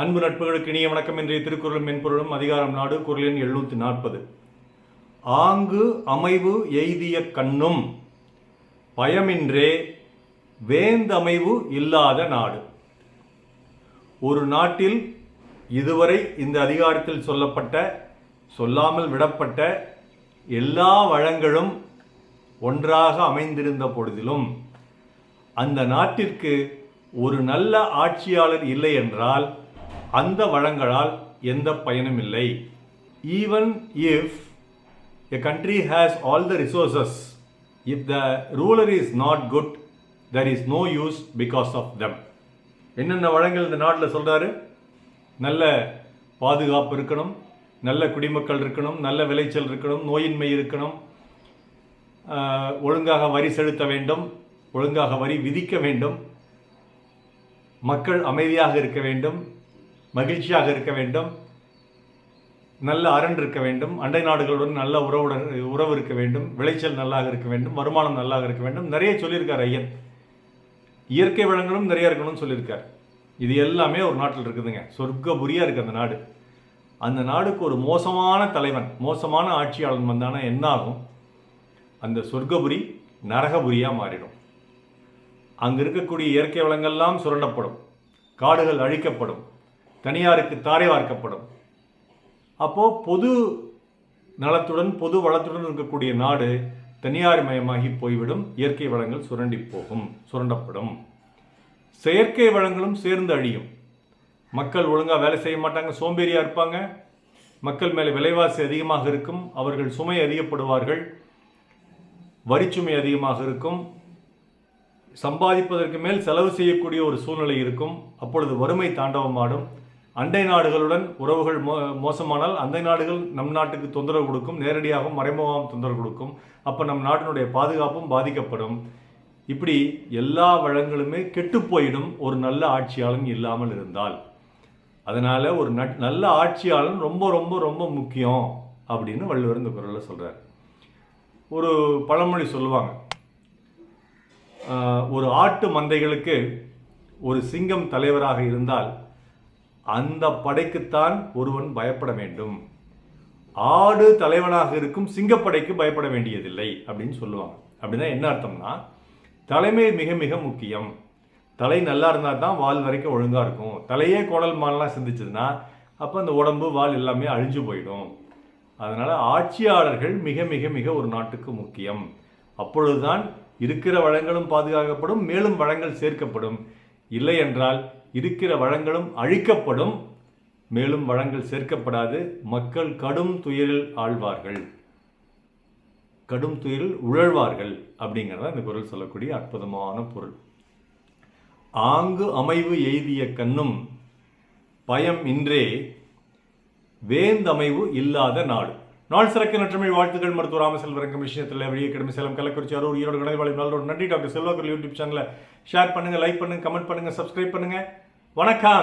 அன்பு நட்புகளுக்கு இனிய வணக்கம். இன்றைய திருக்குறள் மென்பொருளும் அதிகாரம் நாடு குரல் எண் எழுநூத்தி நாற்பது. ஆங்கு அமைவு எய்திய கண்ணும் பயமின்றே வேந்தமைவு இல்லாத நாடு. ஒரு நாட்டில் இதுவரை இந்த அதிகாரத்தில் சொல்லப்பட்ட சொல்லாமல் விடப்பட்ட எல்லா வளங்களும் ஒன்றாக அமைந்திருந்த பொழுதிலும் அந்த நாட்டிற்கு ஒரு நல்ல ஆட்சியாளர் இல்லை என்றால் அந்த வளங்களால் எந்த பயனும் இல்லை. Even if a country has all the resources if the ruler is not good there is no use because of them என்னென்ன வளங்கள் இந்த நாட்டில் சொல்கிறாரு நல்ல பாதுகாப்பு இருக்கணும் நல்ல குடிமக்கள் இருக்கணும் நல்ல விளைச்சல் இருக்கணும் நோயின்மை இருக்கணும் ஒழுங்காக வரி செலுத்த வேண்டும் ஒழுங்காக வரி விதிக்க வேண்டும் மக்கள் அமைதியாக இருக்க வேண்டும் மகிழ்ச்சியாக இருக்க வேண்டும். நல்ல அரண் இருக்க வேண்டும். அண்டை நாடுகளுடன் நல்ல உறவுடன் உறவு இருக்க வேண்டும். விளைச்சல் நல்லாக இருக்க வேண்டும். வருமானம் நல்லாக இருக்க வேண்டும். நிறைய சொல்லியிருக்கார் ஐயன். இயற்கை வளங்களும் நிறைய இருக்கணும்னு சொல்லியிருக்கார். இது எல்லாமே ஒரு நாட்டில் இருக்குதுங்க. சொர்க்கபுரியாக இருக்குது அந்த நாடு. அந்த நாடுக்கு ஒரு மோசமான தலைவன் மோசமான ஆட்சியாளன் வந்தானா என்ன ஆகும்? அந்த சொர்க்கபுரி நரகபுரியாக மாறிடும். அங்கே இருக்கக்கூடிய இயற்கை வளங்கள்லாம் சுரண்டப்படும். காடுகள் அழிக்கப்படும். தனியாருக்கு தாரை வார்க்கப்படும். அப்போது பொது நலத்துடன் பொது வளத்துடன் இருக்கக்கூடிய நாடு தனியார் மயமாகி போய்விடும். இயற்கை வளங்கள் சுரண்டி போகும் சுரண்டப்படும். செயற்கை வளங்களும் சேர்ந்து அழியும். மக்கள் ஒழுங்காக வேலை செய்ய மாட்டாங்க சோம்பேறியாக இருப்பாங்க. மக்கள் மேலே விலைவாசி அதிகமாக இருக்கும் அவர்கள் சுமை அதிகப்படுவார்கள். வரிச்சுமை அதிகமாக இருக்கும். சம்பாதிப்பதற்கு மேல் செலவு செய்யக்கூடிய ஒரு சூழ்நிலை இருக்கும். அப்பொழுது வறுமை தாண்டவமாடும். அண்டை நாடுகளுடன் உறவுகள் மோ மோசமானால் அண்டை நாடுகள் நம் நாட்டுக்கு தொந்தரவு கொடுக்கும் நேரடியாகவும் மறைமுகமாகவும் தொந்தரவு கொடுக்கும். அப்போ நம் நாட்டினுடைய பாதுகாப்பும் பாதிக்கப்படும். இப்படி எல்லா வளங்களுமே கெட்டு போயிடும். ஒரு நல்ல ஆட்சியாளன் இல்லாமல் இருந்தால். அதனால் ஒரு நட் நல்ல ஆட்சியாளன் ரொம்ப ரொம்ப ரொம்ப முக்கியம் அப்படின்னு வள்ளுவர் இந்த குரலில் சொல்கிறார் ஒரு பழமொழி சொல்லுவாங்க. ஒரு ஆட்டு மந்தைகளுக்கு ஒரு சிங்கம் தலைவராக இருந்தால் அந்த படைக்குத்தான் ஒருவன் பயப்பட வேண்டும். ஆடு தலைவனாக இருக்கும் சிங்கப்படைக்கு பயப்பட வேண்டியதில்லை அப்படின்னு சொல்லுவாங்க. அப்படின்னா என்ன அர்த்தம்னா தலைமை மிக மிக முக்கியம். தலை நல்லா இருந்தால் தான் வால் வரைக்கும் ஒழுங்காக இருக்கும். தலையே கோடல் மாலெலாம் சிந்திச்சதுன்னா அப்போ அந்த உடம்பு வால் எல்லாமே அழிஞ்சு போயிடும். அதனால் ஆட்சியாளர்கள் மிக மிக மிக ஒரு நாட்டுக்கு முக்கியம். அப்பொழுதுதான் இருக்கிற வளங்களும் பாதுகாக்கப்படும் மேலும் வளங்கள் சேர்க்கப்படும். இல்லை என்றால் இருக்கிற வளங்களும் அழிக்கப்படும். மேலும் வளங்கள் சேர்க்கப்படாது. மக்கள் கடும் துயரில் ஆழ்வார்கள். கடும் துயரில் உழழ்வார்கள் அப்படிங்கிறத இந்த குரல் சொல்லக்கூடிய அற்புதமான பொருள். ஆங்கு அமைவு எய்திய கண்ணும் பயம் இன்றே வேந்தமைவு இல்லாத நாடு. நாள் சிறக்க நற்றமிழ் வாழ்த்துக்கள். மருத்துவ ராமசெல்வரங்கம் விஷயத்தில் வெளியே கிடமை சேலம் கள்ளக்குறிச்சி அரூர் ஈரோடு கணவாளி நல்லோடு நன்றி டாக்டர் செல்வாக்கர் யூடியூப் சேனலை ஷேர் பண்ணுங்கள் லைக் பண்ணுங்கள் கமெண்ட் பண்ணுங்கள் சப்ஸ்கிரைப் பண்ணுங்கள் வணக்கம்.